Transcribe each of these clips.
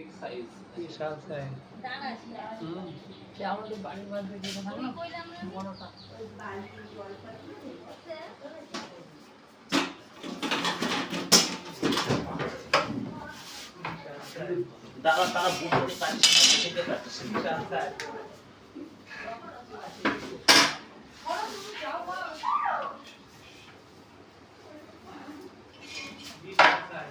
Big size বিশাল size হুম সে আমাদের বাড়ির মধ্যে যেটা বড়টা তারা তারা বুঝতে পারছে না বুঝতে পারছে বিশাল সাইজ বিশাল সাইজ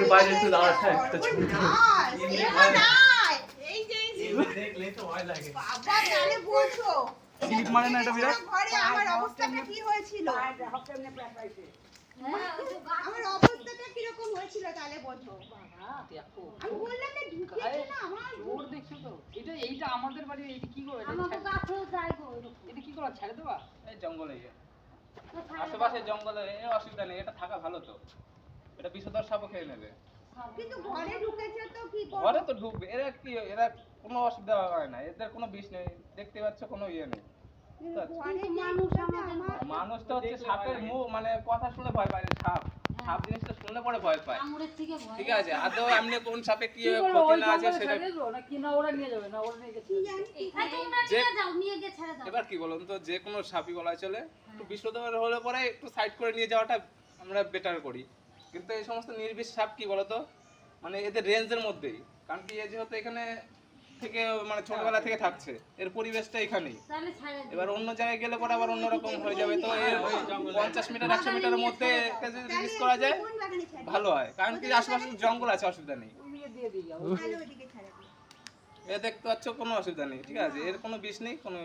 একটু বাইরে একটু দাঁড়া, হ্যাঁ, একটা ছবি তুলো। এই যে এই যে দেখলে তো ভয় লাগে বাবা তাহলে বলছো স্লিপ মারে না এটা বিরাট? ঘরে আমার অবস্থাটা কি হয়েছিল? হ্যাঁ, আমার অবস্থাটা কীরকম হয়েছিল তাহলে বোঝো দেখো আমি বললাম না ঢুকেছে না আমার জোর দেখছ তো। এটা এইটা আমাদের বাড়ি এটা কি করে? আমাকে গাছেও যাই গো এটা কি করে? ছেড়ে দেবা? এই জঙ্গলে আশেপাশে জঙ্গলে অসুবিধা নেই এটা থাকা ভালো তো। এটা বিষধর সাপও খেয়ে নেবে। কিন্তু ঘরে ঢুকেছে তো কি করব? ঘরে তো ঢুকবে এরা কি এরা কোনো অসুবিধা হয় না এদের কোনো বিষ নেই দেখতে পাচ্ছ কোনো ইয়ে নেই। মানুষ হচ্ছে সাপের মুখ মানে কথা শুনে ভয় পায় সাপ সাপ জিনিসটা শুনলে পরে ভয় পায়। ঠিক আছে আদৌ এমনি কোন সাপে কি ক্ষতি না আছে সেটা ছেড়ে দেবো না কি না ওরা নিয়ে যাবে না ওরা নিয়ে গেছে? কি জানি এই তোমরা যে- নিয়ে যাও নিয়ে গিয়ে ছেড়ে দাও। এবার কি বলুন তো যে কোনো সাপই বলা চলে একটু বিষধর হলে পরে একটু সাইড করে নিয়ে যাওয়াটা আমরা বেটার করি। কিন্তু এই সমস্ত নির্বিষ সাপ কি বলতো? মানে এদের রেঞ্জের মধ্যেই। কারণ কি এ যেহেতু এখানে থেকে মানে ছোটবেলা থেকে থাকছে এর পরিবেশটা এখানেই। এবার অন্য জায়গায় গেলে পরে আবার অন্যরকম হয়ে যাবে। তো এর পঞ্চাশ মিটার একশো মিটারের মধ্যে যদি রিলিজ করা যায় ভালো হয়। কারণ কি আশেপাশে জঙ্গল আছে অসুবিধা নেই। এ দেখতে পাচ্ছ কোনো অসুবিধা নেই ঠিক আছে? এর কোনো বিষ নেই কোনো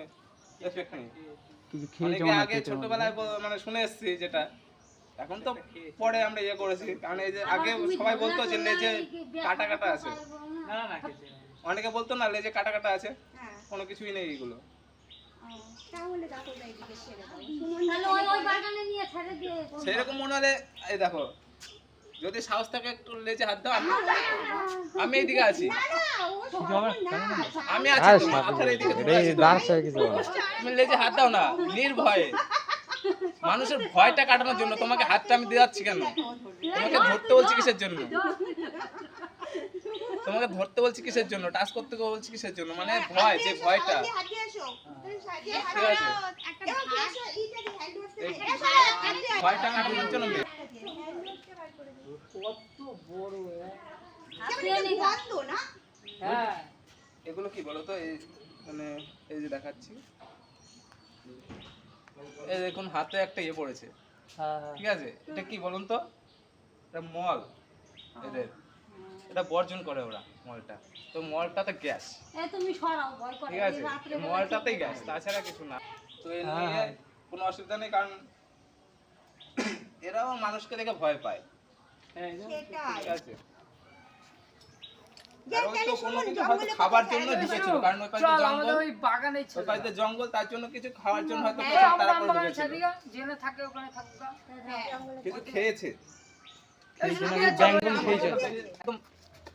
এফেক্ট নেই। আগে ছোটবেলায় মানে শুনে এসেছি যেটা। এখন তো পরে আমরা ইয়ে করেছি কারণ এই যে আগে সবাই বলতো যে লেজে কাটা কাটা আছে। অনেকে বলতো না লেজে কাটা কাটা আছে। হ্যাঁ। কোনো কিছুই নেই এগুলো। সেরকম মনে হলে এই দেখো যদি সাহস থাকে একটু লেজে হাত দাও আমি আমি এইদিকে আছি। আমি আছি মাথার এইদিকে না। তুমি লেজে হাত দাও না নির্ভয়ে। মানুষের ভয়টা কাটানোর জন্য তোমাকে হাতটা আমি দিয়ে যাচ্ছি কেন? তোমাকে ধরতে বলছি কিসের জন্য? তোমাকে ধরতে বলছি কিসের জন্য? টাচ করতে বলছি কিসের জন্য? মানে ভয় যে ভয়টা। ভয়টা কাটানোর জন্য হ্যাঁ। এগুলো কি বলো তো এই মানে এই যে দেখাচ্ছি। এই দেখুন হাতে একটা ইয়ে পড়েছে। হ্যাঁ ঠিক আছে? এটা কি বলুন তো? এটা মল। এদের। এটা বর্জন করে ওরা মলটা। তো মলটাতে গ্যাস। এ তুমি সরাও ভয় করে। ঠিক আছে? মলটাতেই গ্যাস তাছাড়া কিছু না। তো এ নিয়ে কোনো অসুবিধা নেই কারণ এরাও মানুষকে দেখে ভয় পায়। হ্যাঁ, ঠিক আছে? খাবার জন্য ঢুকেছিল কারণ ওই পাশে জঙ্গল ওই বাগানে ওই পাশে জঙ্গল তার কিছু খাওয়ার হয়তো তারা করে ঢুকেছিল থাকে ওখানে থাকুক। খেয়েছে।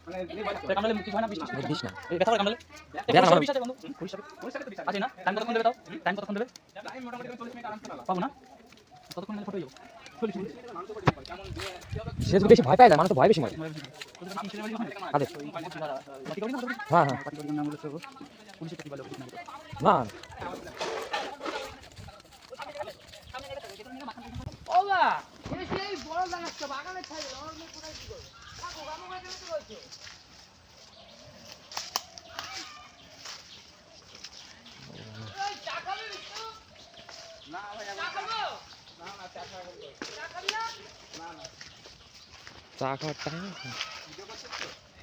মানে হয়। কতক্ষণ দেবে তাও? টাইম কতক্ষণ দেবে টাইম মোটামুটি আমি 40 মিনিট আরামসে নালাম। পাবো না? ফটো যাব সে যদি বেশি ভয় পায় না, মানুষ তো ভয় বেশি মরে। আরে। হ্যাঁ হ্যাঁ। না। ও চা খাওয়ার টাইম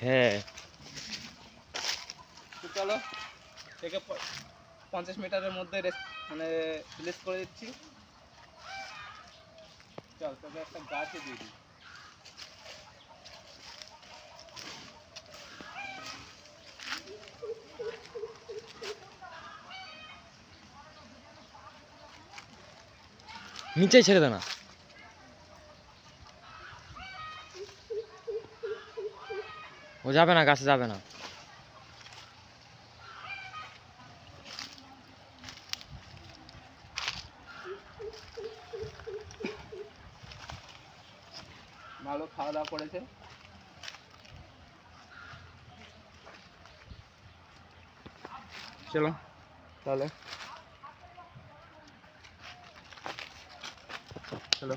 হ্যাঁ। চলো থেকে পঞ্চাশ মিটারের মধ্যে মানে রিলিজ করে দিচ্ছি। চল তোকে একটা গাছে দিয়ে দিই। নিচে ছেড়ে দাও না। ও যাবে না গাছে যাবে না। ভালো খাওয়া দাওয়া করেছে? চলো। তাহলে। চলো।